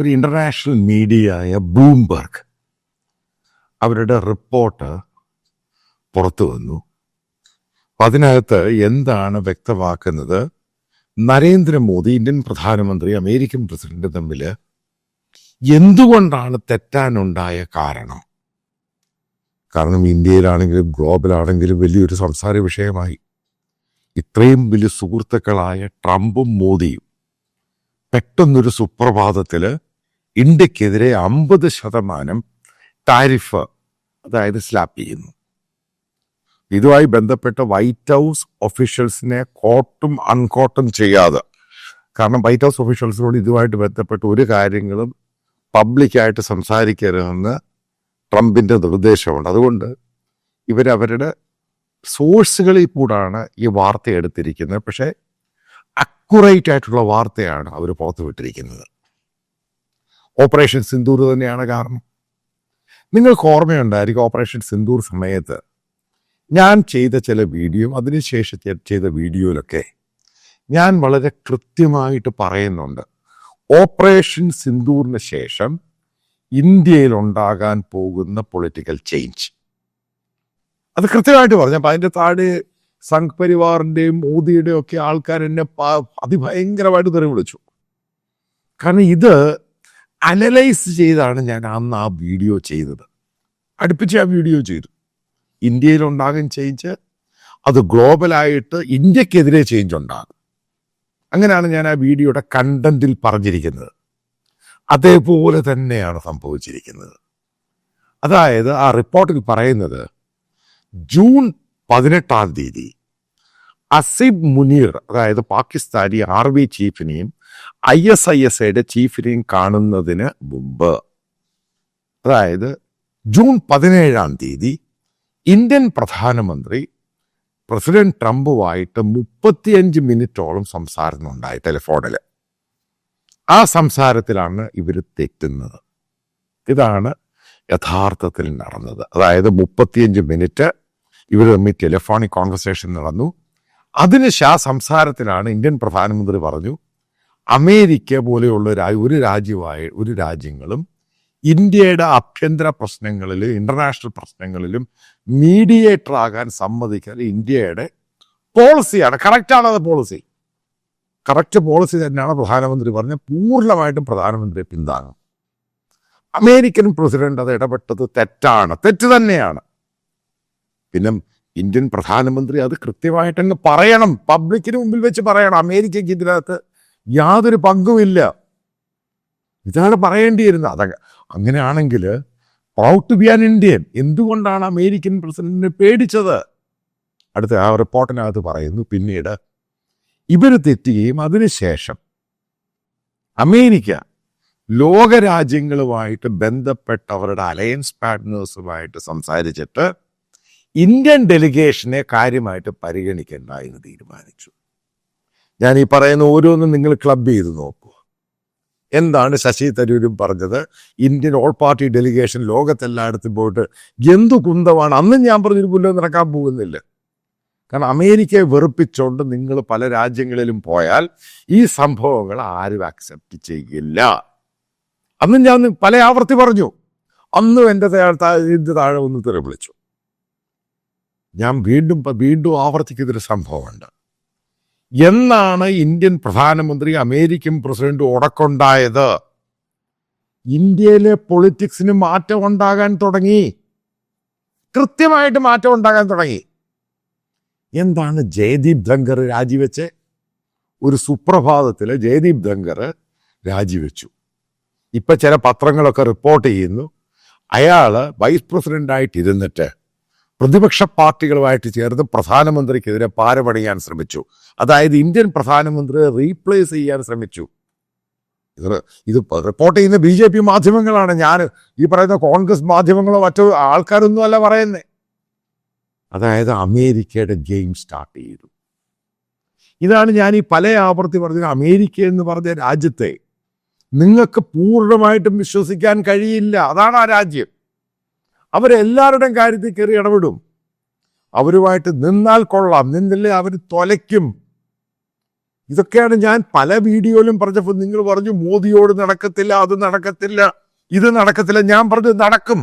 ഒരു international മീഡിയയായ Bloomberg അവരുടെ report പുറത്തു വന്നു. അതിനകത്ത് എന്താണ് വ്യക്തമാക്കുന്നത്? നരേന്ദ്രമോദി ഇന്ത്യൻ പ്രധാനമന്ത്രി അമേരിക്കൻ പ്രസിഡന്റ് തമ്മിൽ എന്തുകൊണ്ടാണ് തെറ്റാനുണ്ടായ കാരണം? കാരണം ഇന്ത്യയിലാണെങ്കിലും ഗ്ലോബലാണെങ്കിലും വലിയൊരു സംസാര വിഷയമായി. ഇത്രയും വലിയ സുഹൃത്തുക്കളായ ട്രംപും മോദിയും പെട്ടെന്നൊരു സുപ്രഭാതത്തിൽ ഇന്ത്യക്കെതിരെ അമ്പത് ശതമാനം താരിഫ് അതായത് സ്ലാപ്പ് ചെയ്യുന്നു. ഇതുമായി ബന്ധപ്പെട്ട വൈറ്റ് ഹൗസ് ഒഫീഷ്യൽസിനെ കോട്ടും അൺകോട്ടും ചെയ്യാതെ. കാരണം വൈറ്റ് ഹൗസ് ഒഫീഷ്യൽസിനോട് ഇതുമായിട്ട് ബന്ധപ്പെട്ട ഒരു കാര്യങ്ങളും പബ്ലിക്കായിട്ട് സംസാരിക്കരുതെന്ന് ട്രംപിന്റെ നിർദ്ദേശമുണ്ട്. അതുകൊണ്ട് ഇവരവരുടെ സോഴ്സുകളിൽ കൂടാണ് ഈ വാർത്ത എടുത്തിരിക്കുന്നത്. പക്ഷേ അക്യുറേറ്റ് ആയിട്ടുള്ള വാർത്തയാണ് അവർ പുറത്തുവിട്ടിരിക്കുന്നത്. ഓപ്പറേഷൻ സിന്ദൂർ തന്നെയാണ് കാരണം. നിങ്ങൾക്ക് ഓർമ്മയുണ്ടായിരിക്കും ഓപ്പറേഷൻ സിന്ദൂർ സമയത്ത് ഞാൻ ചെയ്ത ചില വീഡിയോ അതിനുശേഷം ചെയ്ത വീഡിയോയിലൊക്കെ ഞാൻ വളരെ കൃത്യമായിട്ട് പറയുന്നുണ്ട്. ഓപ്പറേഷൻ സിന്ദൂറിന് ശേഷം ഇന്ത്യയിൽ ഉണ്ടാകാൻ പോകുന്ന പൊളിറ്റിക്കൽ ചേഞ്ച്. അത് കൃത്യമായിട്ട് പറഞ്ഞു. അപ്പം അതിന്റെ താഴെ സംഘ് പരിവാറിന്റെയും മോദിയുടെയും ഒക്കെ ആൾക്കാർ എന്നെ അതിഭയങ്കരമായിട്ട് തെറി വിളിച്ചു കാരണം ഇത് അനലൈസ് ചെയ്താണ് ഞാൻ അന്ന് ആ വീഡിയോ ചെയ്തത്. അടുപ്പിച്ച് ആ വീഡിയോ ചെയ്തു. ഇന്ത്യയിലുണ്ടാകും ചേഞ്ച് അത് ഗ്ലോബലായിട്ട് ഇന്ത്യക്കെതിരെ ചേഞ്ച് ഉണ്ടാകും. അങ്ങനെയാണ് ഞാൻ ആ വീഡിയോയുടെ കണ്ടന്റിൽ പറഞ്ഞിരിക്കുന്നത്. അതേപോലെ തന്നെയാണ് സംഭവിച്ചിരിക്കുന്നത്. അതായത് ആ റിപ്പോർട്ടിൽ പറയുന്നത് ജൂൺ പതിനെട്ടാം തീയതി അസിബ് മുനീർ അതായത് പാകിസ്ഥാനി ആർമി ചീഫിനെയും ഐ എസ് ഐ എസ് ഐയുടെ ചീഫിനെയും കാണുന്നതിന് മുമ്പ് അതായത് ജൂൺ പതിനേഴാം തീയതി ഇന്ത്യൻ പ്രധാനമന്ത്രി പ്രസിഡന്റ് ട്രംപുമായിട്ട് മുപ്പത്തിയഞ്ച് മിനിറ്റോളം സംസാരമുണ്ടായി ടെലിഫോണിൽ ആ സംസാരത്തിലാണ് ഇവർ തെറ്റുന്നത്. ഇതാണ് യഥാർത്ഥത്തിൽ നടന്നത്. അതായത് മുപ്പത്തിയഞ്ച് മിനിറ്റ് ഇവർ തമ്മിൽ ടെലിഫോണിക് കോൺവെർസേഷൻ നടന്നു. അതിന് ആ സംസാരത്തിലാണ് ഇന്ത്യൻ പ്രധാനമന്ത്രി പറഞ്ഞു അമേരിക്ക പോലെയുള്ള ഒരു രാജ്യമായ ഒരു രാജ്യങ്ങളും ഇന്ത്യയുടെ ആഭ്യന്തര പ്രശ്നങ്ങളിലും ഇന്റർനാഷണൽ പ്രശ്നങ്ങളിലും മീഡിയേറ്റർ ആകാൻ സമ്മതിക്കാൻ ഇന്ത്യയുടെ പോളിസിയാണ് കറക്റ്റാണ് അത് പോളിസി കറക്റ്റ് പോളിസി തന്നെയാണ് പ്രധാനമന്ത്രി പറഞ്ഞ പൂർണമായിട്ടും പ്രധാനമന്ത്രിയെ പിന്താങ്ങും അമേരിക്കൻ പ്രസിഡന്റ് അത് ഇടപെട്ടത് തെറ്റാണ്. തെറ്റ് തന്നെയാണ്. പിന്നെ ഇന്ത്യൻ പ്രധാനമന്ത്രി അത് കൃത്യമായിട്ടങ്ങ് പറയണം. പബ്ലിക്കിന് മുമ്പിൽ വെച്ച് പറയണം. അമേരിക്കയ്ക്ക് ഇതിനകത്ത് യാതൊരു പങ്കുമില്ല. ഇതാണ് പറയേണ്ടിയിരുന്നത്. അതൊക്കെ അങ്ങനെയാണെങ്കിൽ proud to be an Indian എന്തുകൊണ്ടാണ് അമേരിക്കൻ പ്രസിഡന്റിനെ പേടിച്ചത്? അടുത്ത ആ റിപ്പോർട്ടിനകത്ത് പറയുന്നു പിന്നീട് ഇവർ തെറ്റുകയും അതിനുശേഷം അമേരിക്ക ലോകരാജ്യങ്ങളുമായിട്ട് ബന്ധപ്പെട്ട അവരുടെ അലയൻസ് പാർട്ട്നേഴ്സുമായിട്ട് സംസാരിച്ചിട്ട് ഇന്ത്യൻ ഡെലിഗേഷനെ കാര്യമായിട്ട് പരിഗണിക്കേണ്ട എന്ന് തീരുമാനിച്ചു. ഞാൻ ഈ പറയുന്ന ഓരോന്നും നിങ്ങൾ ക്ലബ് ചെയ്ത് നോക്കൂ. എന്താണ് ശശി തരൂരും പറഞ്ഞത്? ഇന്ത്യൻ ഓൾ പാർട്ടി ഡെലിഗേഷൻ ലോകത്തെല്ലായിടത്തും പോയിട്ട് എന്തു കുന്തമാണ്? അന്നും ഞാൻ പറഞ്ഞൊരു പുല്ലും നടക്കാൻ പോകുന്നില്ല. കാരണം അമേരിക്കയെ വെറുപ്പിച്ചുകൊണ്ട് നിങ്ങൾ പല രാജ്യങ്ങളിലും പോയാൽ ഈ സംഭവങ്ങൾ ആരും അക്സെപ്റ്റ് ചെയ്യില്ല. അന്നും ഞാൻ പല ആവർത്തി പറഞ്ഞു. അന്നും എന്റെ ഇതിന്റെ താഴെ ഒന്ന് തെറി വിളിച്ചു. ഞാൻ വീണ്ടും വീണ്ടും ആവർത്തിക്കുന്നൊരു സംഭവമുണ്ട്. എന്നാണ് ഇന്ത്യൻ പ്രധാനമന്ത്രി അമേരിക്കൻ പ്രസിഡന്റ് ഉടക്കുണ്ടായത്. ഇന്ത്യയിലെ പൊളിറ്റിക്സിന് മാറ്റം ഉണ്ടാകാൻ തുടങ്ങി. കൃത്യമായിട്ട് മാറ്റം ഉണ്ടാകാൻ തുടങ്ങി. എന്താണ് ജയദീപ് ധങ്കർ രാജിവെച്ച്? ഒരു സുപ്രഭാതത്തിൽ ജയദീപ് ധങ്കർ രാജിവെച്ചു. ഇപ്പൊ ചില പത്രങ്ങളൊക്കെ റിപ്പോർട്ട് ചെയ്യുന്നു. അയാൾ വൈസ് പ്രസിഡന്റായിട്ട് ഇരുന്നിട്ട് പ്രതിപക്ഷ പാർട്ടികളുമായിട്ട് ചേർന്ന് പ്രധാനമന്ത്രിക്കെതിരെ പാരപണിയാൻ ശ്രമിച്ചു. അതായത് ഇന്ത്യൻ പ്രധാനമന്ത്രിയെ റീപ്ലേസ് ചെയ്യാൻ ശ്രമിച്ചു. ഇത് ഇത് റിപ്പോർട്ട് ചെയ്യുന്ന ബി ജെ പി മാധ്യമങ്ങളാണ്. ഞാൻ ഈ പറയുന്ന കോൺഗ്രസ് മാധ്യമങ്ങളോ മറ്റോ ആൾക്കാരൊന്നും അല്ല പറയുന്നത് അതായത് അമേരിക്കയുടെ ഗെയിം സ്റ്റാർട്ട് ചെയ്തു. ഇതാണ് ഞാൻ ഈ പല ആവർത്തി പറഞ്ഞത്. അമേരിക്ക എന്ന് പറഞ്ഞ രാജ്യത്തെ നിങ്ങൾക്ക് പൂർണമായിട്ടും വിശ്വസിക്കാൻ കഴിയില്ല. അതാണ് ആ രാജ്യം. അവരെല്ലാവരുടെയും കാര്യത്തിൽ കയറി ഇടപെടും. അവരുമായിട്ട് നിന്നാൽ കൊള്ളാം. നിന്നില്ലേ അവർ തൊലയ്ക്കും. ഇതൊക്കെയാണ് ഞാൻ പല വീഡിയോയിലും പറഞ്ഞപ്പോൾ നിങ്ങൾ പറഞ്ഞു മോദിയോട് നടക്കത്തില്ല അത് നടക്കത്തില്ല ഇത് നടക്കത്തില്ല. ഞാൻ പറഞ്ഞു നടക്കും.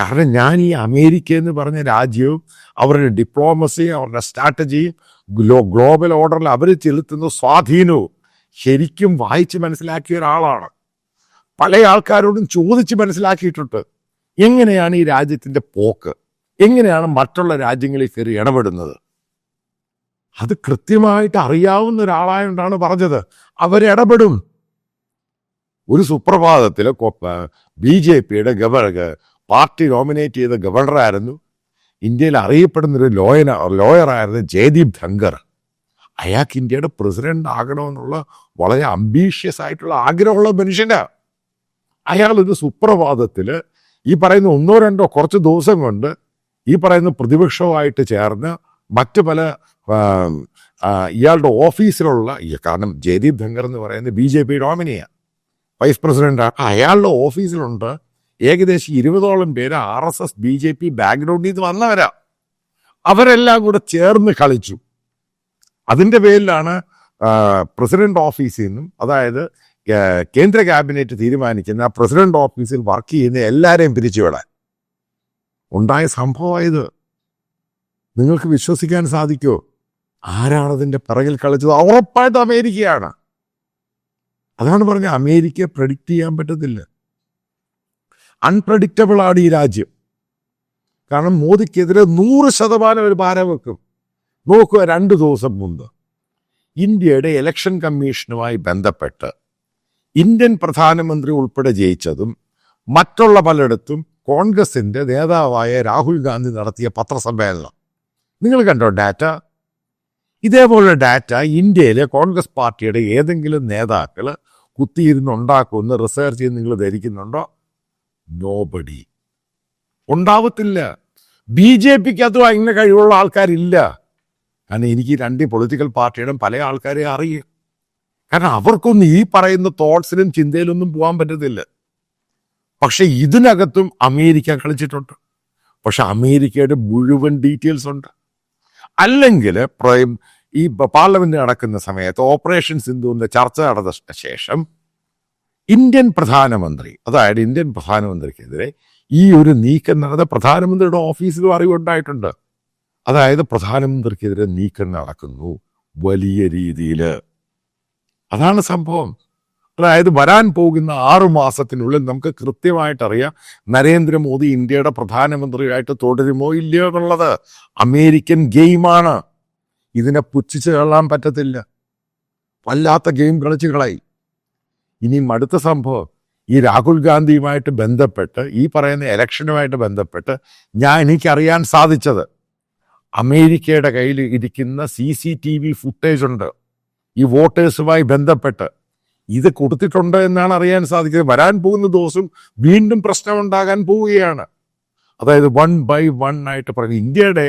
കാരണം ഞാൻ ഈ അമേരിക്ക എന്ന് പറഞ്ഞ രാജ്യവും അവരുടെ ഡിപ്ലോമസിയും അവരുടെ സ്ട്രാറ്റജിയും ഗ്ലോ ഗ്ലോബൽ ഓർഡറിൽ അവർ ചെലുത്തുന്ന സ്വാധീനവും ശരിക്കും വായിച്ച് മനസ്സിലാക്കിയ ഒരാളാണ്. പല ആൾക്കാരോടും ചോദിച്ച് മനസ്സിലാക്കിയിട്ടുണ്ട്. എങ്ങനെയാണ് ഈ രാജ്യത്തിന്റെ പോക്ക്? എങ്ങനെയാണ് മറ്റുള്ള രാജ്യങ്ങളിൽ കയറി ഇടപെടുന്നത്? അത് കൃത്യമായിട്ട് അറിയാവുന്ന ഒരാളായോണ്ടാണ് പറഞ്ഞത്. അവരിടപെടും ഒരു സുപ്രഭാതത്തിൽ ബി ജെ പിയുടെ ഗവർണർ പാർട്ടി നോമിനേറ്റ് ചെയ്ത ഗവർണറായിരുന്നു. ഇന്ത്യയിൽ അറിയപ്പെടുന്ന ഒരു ലോയർ ലോയറായിരുന്നു ജയദീപ് ധങ്കർ. അയാൾക്ക് ഇന്ത്യയുടെ പ്രസിഡന്റ് ആകണമെന്നുള്ള വളരെ അംബീഷ്യസ് ആയിട്ടുള്ള ആഗ്രഹമുള്ള മനുഷ്യനാണ് അയാൾ ഒരു സുപ്രഭാതത്തിൽ ഈ പറയുന്ന ഒന്നോ രണ്ടോ കുറച്ച് ദിവസം കൊണ്ട് ഈ പറയുന്ന പ്രതിപക്ഷവുമായിട്ട് ചേർന്ന് മറ്റ് പല ഇയാളുടെ ഓഫീസിലുള്ള കാരണം ജയദീപ് ധങ്കർ എന്ന് പറയുന്നത് ബി ജെ പി ഡോമിനിയാണ് വൈസ് പ്രസിഡന്റാണ് അയാളുടെ ഓഫീസിലുണ്ട് ഏകദേശം ഇരുപതോളം പേര് R S S B J P ബാക്ക്ഗ്രൗണ്ടിൽ നിന്ന് വന്നവരാ. അവരെല്ലാം കൂടെ ചേർന്ന് കളിച്ചു. അതിന്റെ പേരിലാണ് പ്രസിഡന്റ് ഓഫീസിൽ നിന്നും അതായത് കേന്ദ്ര ക്യാബിനറ്റ് തീരുമാനിക്കുന്ന പ്രസിഡന്റ് ഓഫീസിൽ വർക്ക് ചെയ്യുന്ന എല്ലാവരെയും പിരിച്ചുവിടാൻ. ഉണ്ടായ സംഭവമായത് നിങ്ങൾക്ക് വിശ്വസിക്കാൻ സാധിക്കുമോ ആരാണ് അതിന്റെ പിറകിൽ കളിച്ചത്? ഉറപ്പായിട്ട് അമേരിക്കയാണ്. അതാണ് പറഞ്ഞ അമേരിക്ക പ്രഡിക്റ്റ് ചെയ്യാൻ പറ്റത്തില്ല. അൺപ്രഡിക്റ്റബിൾ ആണ് ഈ രാജ്യം. കാരണം മോദിക്കെതിരെ നൂറ് ശതമാനം ഒരു ഭാരം വെക്കും. നോക്കുക രണ്ട് ദിവസം മുമ്പ്. ഇന്ത്യയുടെ ഇലക്ഷൻ കമ്മീഷനുമായി ബന്ധപ്പെട്ട് ഇന്ത്യൻ പ്രധാനമന്ത്രി ഉൾപ്പെടെ ജയിച്ചതും മറ്റുള്ള പലയിടത്തും കോൺഗ്രസിന്റെ നേതാവായ രാഹുൽ ഗാന്ധി നടത്തിയ പത്രസമ്മേളനം. നിങ്ങൾ കണ്ടോ ഡാറ്റ? ഇതേപോലുള്ള ഡാറ്റ ഇന്ത്യയിലെ കോൺഗ്രസ് പാർട്ടിയുടെ ഏതെങ്കിലും നേതാക്കൾ കുത്തിയിരുന്നുണ്ടാക്കുമെന്ന് റിസർച്ച് ചെയ്ത് നിങ്ങൾ ധരിക്കുന്നുണ്ടോ? നോബഡി ഉണ്ടാവത്തില്ല. ബി ജെ പിക്ക് അതും അങ്ങനെ കഴിവുള്ള ആൾക്കാരില്ല. കാരണം എനിക്ക് രണ്ട് പൊളിറ്റിക്കൽ പാർട്ടിയുടെ പല ആൾക്കാരെ അറിയും. കാരണം അവർക്കൊന്നും ഈ പറയുന്ന തോട്ട്സിലും ചിന്തയിലൊന്നും പോകാൻ പറ്റത്തില്ല. പക്ഷെ ഇതിനകത്തും അമേരിക്ക കളിച്ചിട്ടുണ്ട്. പക്ഷെ അമേരിക്കയുടെ മുഴുവൻ ഡീറ്റെയിൽസ് ഉണ്ട്. അല്ലെങ്കിൽ ഈ പാർലമെന്റ് നടക്കുന്ന സമയത്ത് ഓപ്പറേഷൻ സിന്ധുവിന്റെ ചർച്ച നടന്ന ശേഷം ഇന്ത്യൻ പ്രധാനമന്ത്രി അതായത് ഇന്ത്യൻ പ്രധാനമന്ത്രിക്കെതിരെ ഈ ഒരു നീക്കം നടന്ന പ്രധാനമന്ത്രിയുടെ ഓഫീസിലും അറിവുണ്ടായിട്ടുണ്ട് അതായത് പ്രധാനമന്ത്രിക്കെതിരെ നീക്കം നടക്കുന്നു വലിയ രീതിയിൽ അതാണ് സംഭവം. അതായത് വരാൻ പോകുന്ന ആറു മാസത്തിനുള്ളിൽ നമുക്ക് കൃത്യമായിട്ടറിയാം നരേന്ദ്രമോദി ഇന്ത്യയുടെ പ്രധാനമന്ത്രിയായിട്ട് തുടരുമോ ഇല്ലയോ എന്നുള്ളത്. അമേരിക്കൻ ഗെയിമാണ്. ഇതിനെ പുച്ഛിച്ച് കള്ളാൻ പറ്റത്തില്ല. വല്ലാത്ത ഗെയിം കളിച്ച് കളയി. ഇനിയും അടുത്ത സംഭവം. ഈ രാഹുൽ ഗാന്ധിയുമായിട്ട് ബന്ധപ്പെട്ട് ഈ പറയുന്ന ഇലക്ഷനുമായിട്ട് ബന്ധപ്പെട്ട് ഞാൻ എനിക്കറിയാൻ സാധിച്ചത് അമേരിക്കയുടെ കയ്യിൽ ഇരിക്കുന്ന C C T V footage ഉണ്ട്. ഈ വോട്ടേഴ്സുമായി ബന്ധപ്പെട്ട് ഇത് കൊടുത്തിട്ടുണ്ട് എന്നാണ് അറിയാൻ സാധിക്കുന്നത്. വരാൻ പോകുന്ന ദിവസം വീണ്ടും പ്രശ്നമുണ്ടാകാൻ പോവുകയാണ്. അതായത് വൺ ബൈ വൺ ആയിട്ട് പറഞ്ഞു ഇന്ത്യയുടെ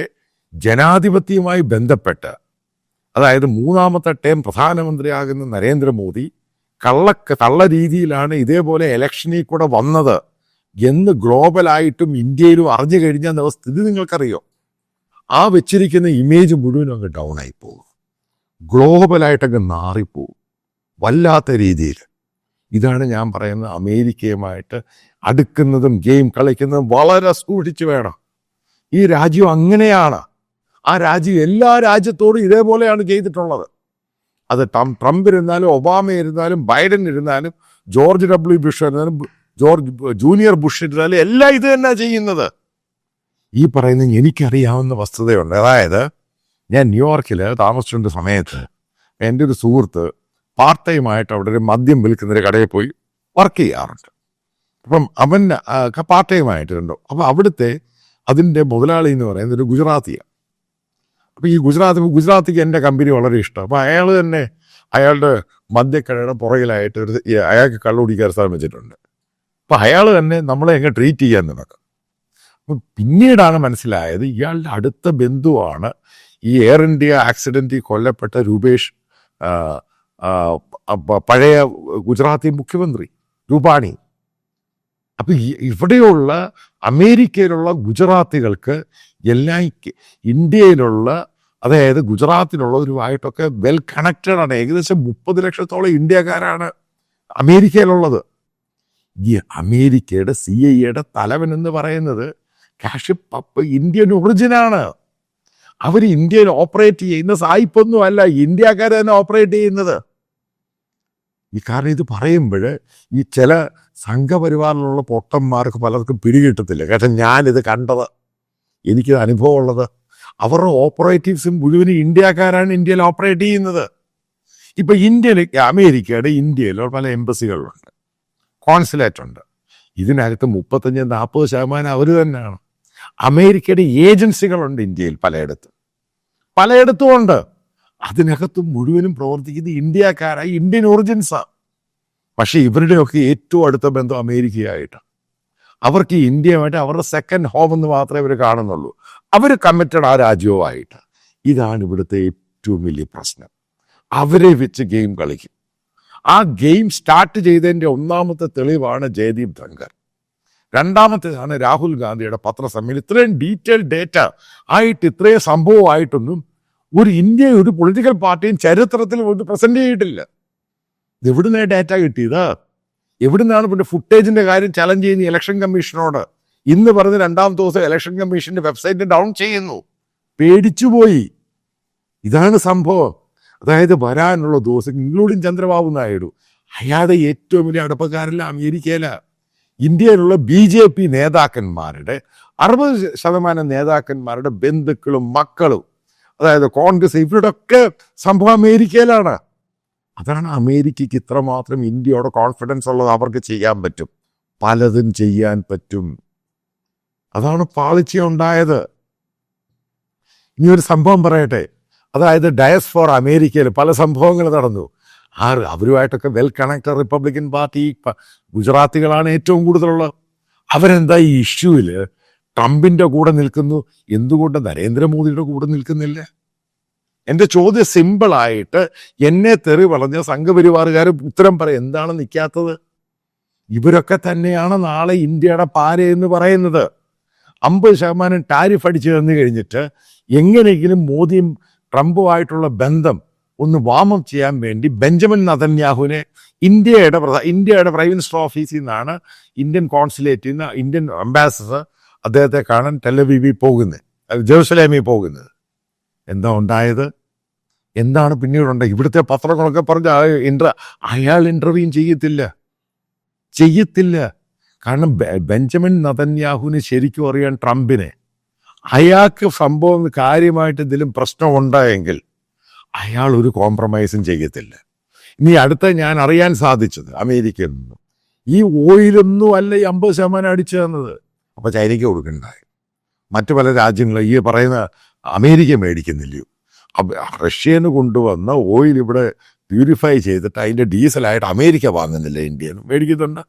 ജനാധിപത്യവുമായി ബന്ധപ്പെട്ട് അതായത് മൂന്നാമത്തെ ടേം പ്രധാനമന്ത്രിയാകുന്ന നരേന്ദ്രമോദി കള്ളക്ക കള്ള രീതിയിലാണ് ഇതേപോലെ ഇലക്ഷനിൽ കൂടെ വന്നത് എന്ന് ഗ്ലോബലായിട്ടും ഇന്ത്യയിലും അറിഞ്ഞു കഴിഞ്ഞ ദിവസം സ്ഥിതി നിങ്ങൾക്കറിയോ? ആ വെച്ചിരിക്കുന്ന ഇമേജ് മുഴുവനും അങ്ങ് ഡൗൺ ആയി പോകും. ഗ്ലോബലായിട്ടങ്ങ് നാറിപ്പോവും. വല്ലാത്ത രീതിയിൽ. ഇതാണ് ഞാൻ പറയുന്നത് അമേരിക്കയുമായിട്ട് അടുക്കുന്നതും ഗെയിം കളിക്കുന്നതും വളരെ സൂക്ഷിച്ചു വേണം. ഈ രാജ്യം അങ്ങനെയാണ്. ആ രാജ്യം എല്ലാ രാജ്യത്തോടും ഇതേപോലെയാണ് ചെയ്തിട്ടുള്ളത്. അത് ട്രം- ട്രംപ് ഇരുന്നാലും ഒബാമ ഇരുന്നാലും ബൈഡൻ ഇരുന്നാലും ജോർജ് ഡബ്ല്യു ബുഷ് ഇരുന്നാലും ജോർജ് ജൂനിയർ ബുഷ് ഇരുന്നാലും എല്ലാം ഇത് തന്നെ ചെയ്യുന്നത്. ഈ പറയുന്ന എനിക്കറിയാവുന്ന വസ്തുതയുണ്ട്. അതായത് ഞാൻ ന്യൂയോർക്കിൽ താമസിച്ചിരുന്ന സമയത്ത് എന്റെ ഒരു സുഹൃത്ത് പാർട്ട് ടൈമായിട്ട് അവിടെ ഒരു മദ്യം വിൽക്കുന്ന ഒരു കടയിൽ പോയി വർക്ക് ചെയ്യാറുണ്ട്. അപ്പം അവൻ പാർട്ട് ടൈമായിട്ടുണ്ടോ അപ്പം അവിടുത്തെ അതിന്റെ മുതലാളി എന്ന് പറയുന്നത് ഒരു ഗുജറാത്തിയാണ്. അപ്പം ഈ ഗുജറാത്ത് ഗുജറാത്തിക്ക് എന്റെ കമ്പനി വളരെ ഇഷ്ടം. അപ്പം അയാൾ തന്നെ അയാളുടെ മദ്യക്കടയുടെ പുറകിലായിട്ട് ഒരു അയാൾക്ക് കള്ളുപിടിക്കാൻ സ്ഥലം വെച്ചിട്ടുണ്ട്. അപ്പം അയാൾ തന്നെ നമ്മളെ എങ്ങനെ ട്രീറ്റ് ചെയ്യാൻ തുടക്കം അപ്പം പിന്നീടാണ് മനസ്സിലായത് ഇയാളുടെ അടുത്ത ബന്ധുവാണ് ഈ എയർ ഇന്ത്യ ആക്സിഡന്റിൽ കൊല്ലപ്പെട്ട രൂപേഷ് പഴയ ഗുജറാത്തി മുഖ്യമന്ത്രി രൂപാണി. അപ്പൊ ഇവിടെയുള്ള അമേരിക്കയിലുള്ള ഗുജറാത്തികൾക്ക് എല്ലാം ഇന്ത്യയിലുള്ള അതായത് ഗുജറാത്തിലുള്ളവരുമായിട്ടൊക്കെ വെൽ കണക്റ്റഡ് ആണ്. ഏകദേശം മുപ്പത് ലക്ഷത്തോളം ഇന്ത്യക്കാരാണ് അമേരിക്കയിലുള്ളത്. ഈ അമേരിക്കയുടെ സി ഐ എയുടെ തലവൻ എന്ന് പറയുന്നത് കാഷിഫ് പപ്പ് ഇന്ത്യൻ ഒറിജിനാണ്. അവർ ഇന്ത്യയിൽ ഓപ്പറേറ്റ് ചെയ്യുന്ന സായിപ്പൊന്നും അല്ല ഇന്ത്യക്കാർ തന്നെ ഓപ്പറേറ്റ് ചെയ്യുന്നത്. ഈ കാരണം ഇത് പറയുമ്പോൾ ഈ ചില സംഘപരിവാറിലുള്ള പൊട്ടന്മാർക്ക് പലർക്കും പിടികിട്ടത്തില്ല. കാരണം ഞാനിത് കണ്ടത്. എനിക്കിത് അനുഭവമുള്ളത്. അവരുടെ ഓപ്പറേറ്റീവ്സും മുഴുവനും ഇന്ത്യക്കാരാണ് ഇന്ത്യയിൽ ഓപ്പറേറ്റ് ചെയ്യുന്നത്. ഇപ്പം ഇന്ത്യയിൽ അമേരിക്കയുടെ ഇന്ത്യയിൽ പല എംബസികളുണ്ട് കോൺസുലേറ്റ് ഉണ്ട് ഇതിനകത്ത് മുപ്പത്തഞ്ച് നാൽപ്പത് ശതമാനം അവർ തന്നെയാണ്. അമേരിക്കയുടെ ഏജൻസികളുണ്ട് ഇന്ത്യയിൽ പലയിടത്തും. പലയിടത്തും ഉണ്ട്. അതിനകത്ത് മുഴുവനും പ്രവർത്തിക്കുന്ന ഇന്ത്യക്കാരായി ഇന്ത്യൻ ഒറിജിൻസാണ് പക്ഷെ ഇവരുടെയൊക്കെ ഏറ്റവും അടുത്ത ബന്ധം അമേരിക്കയായിട്ടാണ് അവർക്ക് ഇന്ത്യയുമായിട്ട് അവരുടെ സെക്കൻഡ് ഹോം എന്ന് മാത്രമേ അവർ കാണുന്നുള്ളൂ. അവർ കമ്മിറ്റഡ് ആ രാജ്യവുമായിട്ട്. ഇതാണ് ഇവിടുത്തെ ഏറ്റവും വലിയ പ്രശ്നം. അവരെ വെച്ച് ഗെയിം കളിക്കും. ആ ഗെയിം സ്റ്റാർട്ട് ചെയ്തതിന്റെ ഒന്നാമത്തെ തെളിവാണ് ജയദീപ് ധങ്കർ. രണ്ടാമത്തേതാണ് രാഹുൽ ഗാന്ധിയുടെ പത്രസമ്മേളനം. ഇത്രയും ഡീറ്റെയിൽ ഡേറ്റ ആയിട്ട് ഇത്രയും സംഭവമായിട്ടൊന്നും ഒരു ഇന്ത്യ ഒരു പൊളിറ്റിക്കൽ പാർട്ടിയും ചരിത്രത്തിൽ ഒന്ന് പ്രസന്റ് ചെയ്തിട്ടില്ല. ഇത് എവിടുന്ന ഡേറ്റ കിട്ടിയത്? എവിടുന്നാണ് പിന്നെ ഫുട്ടേജിന്റെ കാര്യം ചലഞ്ച് ചെയ്യുന്ന ഇലക്ഷൻ കമ്മീഷനോട്? ഇന്ന് പറഞ്ഞ് രണ്ടാം ദിവസം ഇലക്ഷൻ കമ്മീഷന്റെ വെബ്സൈറ്റ് ഡൗൺ ചെയ്യുന്നു. പേടിച്ചുപോയി. ഇതാണ് സംഭവം. അതായത് വരാനുള്ള ദിവസം ഇൻക്ലൂഡിങ് ചന്ദ്രബാബു നായിഡു. അയാളുടെ ഏറ്റവും വലിയ അടുപ്പക്കാരല്ല അമേരിക്കയില. ഇന്ത്യയിലുള്ള ബി ജെ പി നേതാക്കന്മാരുടെ അറുപത് ശതമാനം നേതാക്കന്മാരുടെ ബന്ധുക്കളും മക്കളും അതായത് കോൺഗ്രസ് ഇവരുടെ ഒക്കെ സംഭവം അമേരിക്കയിലാണ്. അതാണ് അമേരിക്കയ്ക്ക് ഇത്രമാത്രം ഇന്ത്യയോട് കോൺഫിഡൻസ് ഉള്ളത് അവർക്ക് ചെയ്യാൻ പറ്റും. പലതും ചെയ്യാൻ പറ്റും. അതാണ് പാളിച്ച ഉണ്ടായത് ഇനി ഒരു സംഭവം പറയട്ടെ. അതായത് ഡയസ് ഫോർ അമേരിക്കയിൽ പല സംഭവങ്ങൾ നടന്നു. ആ അവരുമായിട്ടൊക്കെ വെൽ കണക്റ്റഡ് റിപ്പബ്ലിക്കൻ പാർട്ടി ഗുജറാത്തികളാണ് ഏറ്റവും കൂടുതലുള്ളത് അവരെന്താ ഈ ഇഷ്യൂവിൽ ട്രംപിന്റെ കൂടെ നിൽക്കുന്നു? എന്തുകൊണ്ട് നരേന്ദ്രമോദിയുടെ കൂടെ നിൽക്കുന്നില്ല? എന്റെ ചോദ്യം സിമ്പിളായിട്ട് എന്നെ തെറി പറഞ്ഞ സംഘപരിവാറുകാർ ഉത്തരം പറയും എന്താണ് നിൽക്കാത്തത് ഇവരൊക്കെ തന്നെയാണ് നാളെ ഇന്ത്യയുടെ പാര എന്ന് പറയുന്നത്. അമ്പത് ശതമാനം ടാരിഫ് അടിച്ചു തന്നു കഴിഞ്ഞിട്ട് എങ്ങനെയെങ്കിലും മോദിയും ട്രംപുമായിട്ടുള്ള ബന്ധം ഒന്ന് വാമം ചെയ്യാൻ വേണ്ടി ബെഞ്ചമിൻ നതന്യാഹുവിനെ ഇന്ത്യയുടെ പ്രധാന ഇന്ത്യയുടെ പ്രൈം മിനിസ്റ്റർ ഓഫീസിൽ നിന്നാണ് ഇന്ത്യൻ കോൺസുലേറ്റിൽ നിന്ന് ഇന്ത്യൻ അംബാസഡർ അദ്ദേഹത്തെ കാണാൻ ടെലവീവിൽ പോകുന്നത്. ജെറുസലേമിൽ പോകുന്നത്. എന്താ ഉണ്ടായത്? എന്താണ് പിന്നീടുണ്ട് ഇവിടുത്തെ പത്രങ്ങളൊക്കെ പറഞ്ഞ ഇന്റർ അയാൾ ഇന്റർവ്യൂ ചെയ്യത്തില്ല. ചെയ്യത്തില്ല. കാരണം ബെഞ്ചമിൻ നതന്യാഹുവിന് ശരിക്കും അറിയാൻ ട്രംപിനെ. അയാൾക്ക് സംഭവം കാര്യമായിട്ട് എന്തെങ്കിലും പ്രശ്നം ഉണ്ടായെങ്കിൽ അയാൾ ഒരു കോംപ്രമൈസും ചെയ്യത്തില്ല. ഇനി അടുത്ത ഞാൻ അറിയാൻ സാധിച്ചത് അമേരിക്കയിൽ നിന്നും. ഈ ഓയിലൊന്നും അല്ല ഈ അമ്പത് ശതമാനം അടിച്ചു തന്നത് അപ്പൊ ചൈനയ്ക്ക് കൊടുക്കണ്ടായി. മറ്റു പല രാജ്യങ്ങളും ഈ പറയുന്ന അമേരിക്ക മേടിക്കുന്നില്ലയോ റഷ്യന് കൊണ്ടുവന്ന ഓയിൽ ഇവിടെ പ്യൂരിഫൈ ചെയ്തിട്ട് അതിന്റെ ഡീസലായിട്ട് അമേരിക്ക വാങ്ങുന്നില്ല? ഇന്ത്യയിൽ മേടിക്കുന്നുണ്ട്.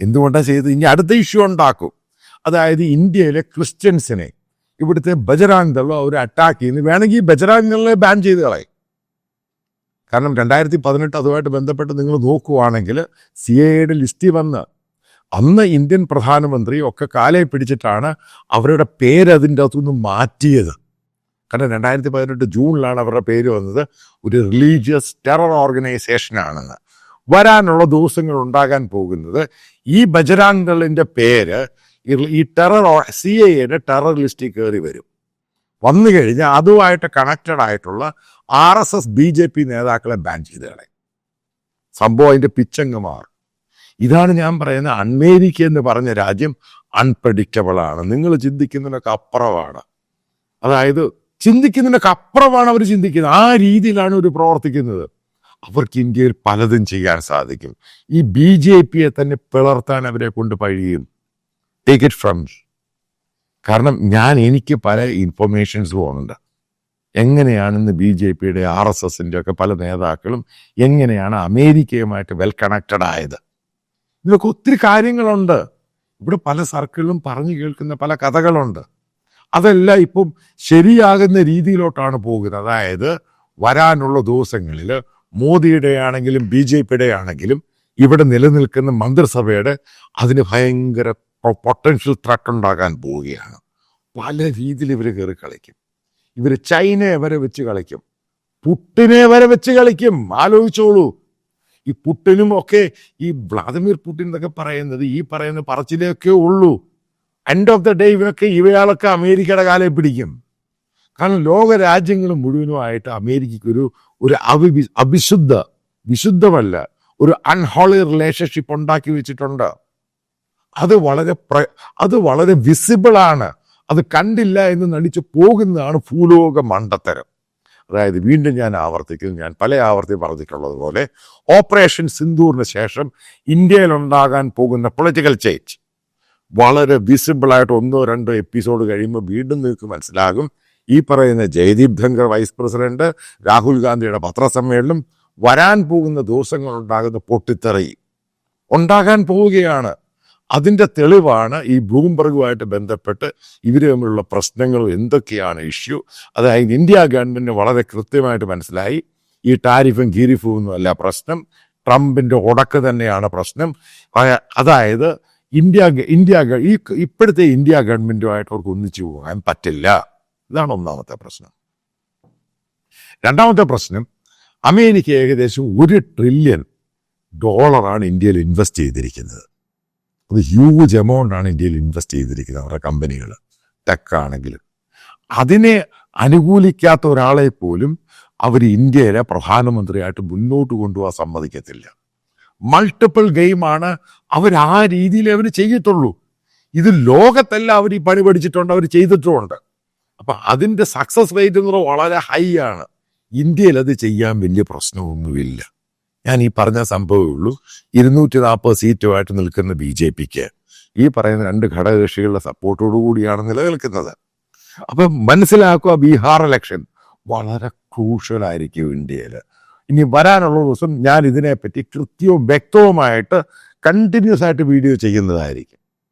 എന്തുകൊണ്ടാണ് ചെയ്തത്? ഇനി അടുത്ത ഇഷ്യൂ ഉണ്ടാക്കും. അതായത് ഇന്ത്യയിലെ ക്രിസ്ത്യൻസിനെ ഇവിടുത്തെ ബജറാങ് ദളോ അവർ അറ്റാക്ക് ചെയ്യുന്നു. വേണമെങ്കിൽ ഈ ബജറാങ് ബാൻ ചെയ്ത് കളയും. കാരണം രണ്ടായിരത്തി പതിനെട്ട് അതുമായിട്ട് ബന്ധപ്പെട്ട് നിങ്ങൾ നോക്കുവാണെങ്കിൽ സി എയുടെ ലിസ്റ്റിൽ വന്ന് അന്ന് ഇന്ത്യൻ പ്രധാനമന്ത്രി ഒക്കെ കാലെ പിടിച്ചിട്ടാണ് അവരുടെ പേര് അതിന്റെ അകത്തുനിന്ന് മാറ്റിയത്. കാരണം രണ്ടായിരത്തി പതിനെട്ട് ജൂണിലാണ് അവരുടെ പേര് വന്നത്. ഒരു റിലീജിയസ് ടെറർ ഓർഗനൈസേഷനാണെന്ന് വരാനുള്ള ദിവസങ്ങൾ ഉണ്ടാകാൻ പോകുന്നത് ഈ ബജരാംഗളിന്റെ പേര് ഈ- ടെറർ സി ഐയുടെ ടെറർ ലിസ്റ്റിൽ കയറി വരും. വന്നു കഴിഞ്ഞാൽ അതുമായിട്ട് കണക്റ്റഡ് ആയിട്ടുള്ള R S S B J P നേതാക്കളെ ബാൻ ചെയ്ത് കളയും. സംഭവം അതിന്റെ പിച്ചങ്ങ് മാറും. ഇതാണ് ഞാൻ പറയുന്നത് അമേരിക്ക എന്ന് പറഞ്ഞ രാജ്യം അൺപ്രഡിക്റ്റബിൾ ആണ്. നിങ്ങൾ ചിന്തിക്കുന്നതിനൊക്കെ അപ്പുറമാണ്. അതായത് ചിന്തിക്കുന്നതിനൊക്കെ അപ്പുറമാണ് അവർ ചിന്തിക്കുന്നത്. ആ രീതിയിലാണ് അവർ പ്രവർത്തിക്കുന്നത്. അവർക്ക് ഇന്ത്യയിൽ പലതും ചെയ്യാൻ സാധിക്കും. ഈ ബി ജെ പിയെ തന്നെ പിളർത്താൻ അവരെ കൊണ്ട് കഴിയും. ടേക്ക് ഇറ്റ് ഫ്രം കാരണം ഞാൻ എനിക്ക് പല ഇൻഫർമേഷൻസ് പോകുന്നുണ്ട്. എങ്ങനെയാണെന്ന് ബി ജെ പിയുടെ ആർ എസ് എസിന്റെ ഒക്കെ പല നേതാക്കളും എങ്ങനെയാണ് അമേരിക്കയുമായിട്ട് വെൽ കണക്റ്റഡ് ആയത്. ഇതിലൊക്കെ ഒത്തിരി കാര്യങ്ങളുണ്ട്. ഇവിടെ പല സർക്കിളിലും പറഞ്ഞു കേൾക്കുന്ന പല കഥകളുണ്ട്. അതെല്ലാം ഇപ്പം ശരിയാകുന്ന രീതിയിലോട്ടാണ് പോകുന്നത്. അതായത് വരാനുള്ള ദിവസങ്ങളിൽ മോദിയുടെ ആണെങ്കിലും ബി ജെ പിയുടെ ആണെങ്കിലും ഇവിടെ നിലനിൽക്കുന്ന മന്ത്രിസഭയുടെ അതിന് ഭയങ്കര പൊട്ടൻഷ്യൽ ത്രട്ട് ഉണ്ടാകാൻ പോവുകയാണ്. പല രീതിയിൽ ഇവർ കയറി കളിക്കും. ഇവർ ചൈനയെ വരെ വെച്ച് കളിക്കും. പുട്ടിനെ വരെ വെച്ച് കളിക്കും. ആലോചിച്ചോളൂ. ഈ പുട്ടിനും ഒക്കെ ഈ വ്ളാദിമിർ പുട്ടിൻ എന്നൊക്കെ പറയുന്നത് ഈ പറയുന്ന പറച്ചിലൊക്കെ ഉള്ളൂ. എൻഡ് ഓഫ് ദ ഡേ ഇവനൊക്കെ ഇവയാളൊക്കെ അമേരിക്കയുടെ കാലേ പിടിക്കും. കാരണം ലോക രാജ്യങ്ങൾ മുഴുവനുമായിട്ട് അമേരിക്കയ്ക്ക് ഒരു ഒരു അവി അവിശുദ്ധ വിശുദ്ധമല്ല ഒരു അൺഹോളി റിലേഷൻഷിപ്പ് ഉണ്ടാക്കി വെച്ചിട്ടുണ്ട്. അത് വളരെ പ്ര- അത് വളരെ വിസിബിൾ ആണ്. അത് കണ്ടില്ല എന്ന് നടിച്ചു പോകുന്നതാണ് ഭൂലോക മണ്ടത്തരം. അതായത് വീണ്ടും ഞാൻ ആവർത്തിക്കുന്നു. ഞാൻ പല ആവർത്തി പറഞ്ഞിട്ടുള്ളത് പോലെ ഓപ്പറേഷൻ സിന്ദൂറിന് ശേഷം ഇന്ത്യയിൽ ഉണ്ടാകാൻ പോകുന്ന പൊളിറ്റിക്കൽ ചേഞ്ച്. വളരെ വിസിബിളായിട്ട് ഒന്നോ രണ്ടോ എപ്പിസോഡ് കഴിയുമ്പോൾ വീണ്ടും നിങ്ങൾക്ക് മനസ്സിലാകും. ഈ പറയുന്ന ജയദീപ് ധങ്കർ വൈസ് പ്രസിഡന്റ് രാഹുൽ ഗാന്ധിയുടെ പത്രസമ്മേളനം വരാൻ പോകുന്ന ദിവസങ്ങളുണ്ടാകുന്ന പൊട്ടിത്തെറി. ഉണ്ടാകാൻ പോവുകയാണ്. അതിന്റെ തെളിവാണ് ഈ ബ്ലൂംബർഗുമായിട്ട് ബന്ധപ്പെട്ട് ഇവർ തമ്മിലുള്ള പ്രശ്നങ്ങളും എന്തൊക്കെയാണ് ഇഷ്യൂ. അതായത് ഇന്ത്യ ഗവൺമെന്റ് വളരെ കൃത്യമായിട്ട് മനസ്സിലായി ഈ ടാരിഫും ഗീരിഫും ഒന്നും അല്ല പ്രശ്നം. ട്രംപിന്റെ ഉടക്ക് തന്നെയാണ് പ്രശ്നം. അതായത് ഇന്ത്യ ഇന്ത്യ ഈ ഇപ്പോഴത്തെ ഇന്ത്യ ഗവൺമെന്റുമായിട്ട് അവർക്ക് ഒന്നിച്ചു പോകാൻ പറ്റില്ല. ഇതാണ് ഒന്നാമത്തെ പ്രശ്നം. രണ്ടാമത്തെ പ്രശ്നം അമേരിക്ക ഏകദേശം ഒരു ട്രില്യൺ ഡോളറാണ് ഇന്ത്യയിൽ ഇൻവെസ്റ്റ് ചെയ്തിരിക്കുന്നത്. അത് ഹ്യൂജ് എമൗണ്ടാണ് ഇന്ത്യയിൽ ഇൻവെസ്റ്റ് ചെയ്തിരിക്കുന്നത് അവരുടെ കമ്പനികൾ ടെക് ആണെങ്കിലും അതിനെ അനുകൂലിക്കാത്ത ഒരാളെ പോലും അവർ ഇന്ത്യയിലെ പ്രധാനമന്ത്രിയായിട്ട് മുന്നോട്ട് കൊണ്ടുപോകാൻ സമ്മതിക്കത്തില്ല. മൾട്ടിപ്പിൾ ഗെയിമാണ് അവർ ആ രീതിയിൽ അവർ ചെയ്യത്തുള്ളൂ. ഇത് ലോകത്തല്ല അവർ ഈ പണി പഠിച്ചിട്ടുണ്ട് അവർ ചെയ്തിട്ടുമുണ്ട്. അപ്പൊ അതിന്റെ സക്സസ് റേറ്റ് എന്ന് വളരെ ഹൈ ആണ്. ഇന്ത്യയിൽ അത് ചെയ്യാൻ വലിയ പ്രശ്നമൊന്നുമില്ല. ഞാൻ ഈ പറഞ്ഞ സംഭവമേ ഉള്ളൂ. ഇരുന്നൂറ്റി നാൽപ്പത് സീറ്റുമായിട്ട് നിൽക്കുന്ന ബി ജെ പിക്ക് ഈ പറയുന്ന രണ്ട് ഘടകകക്ഷികളുടെ സപ്പോർട്ടോടു കൂടിയാണ് നിലനിൽക്കുന്നത്. അപ്പം മനസ്സിലാക്കുക ബീഹാർ ഇലക്ഷൻ വളരെ ക്രൂഷ്യലായിരിക്കും ഇന്ത്യയിൽ ഇനി വരാനുള്ള ദിവസം ഞാൻ ഇതിനെപ്പറ്റി കൃത്യവും വ്യക്തവുമായിട്ട് കണ്ടിന്യൂസ് ആയിട്ട് വീഡിയോ ചെയ്യുന്നതായിരിക്കും.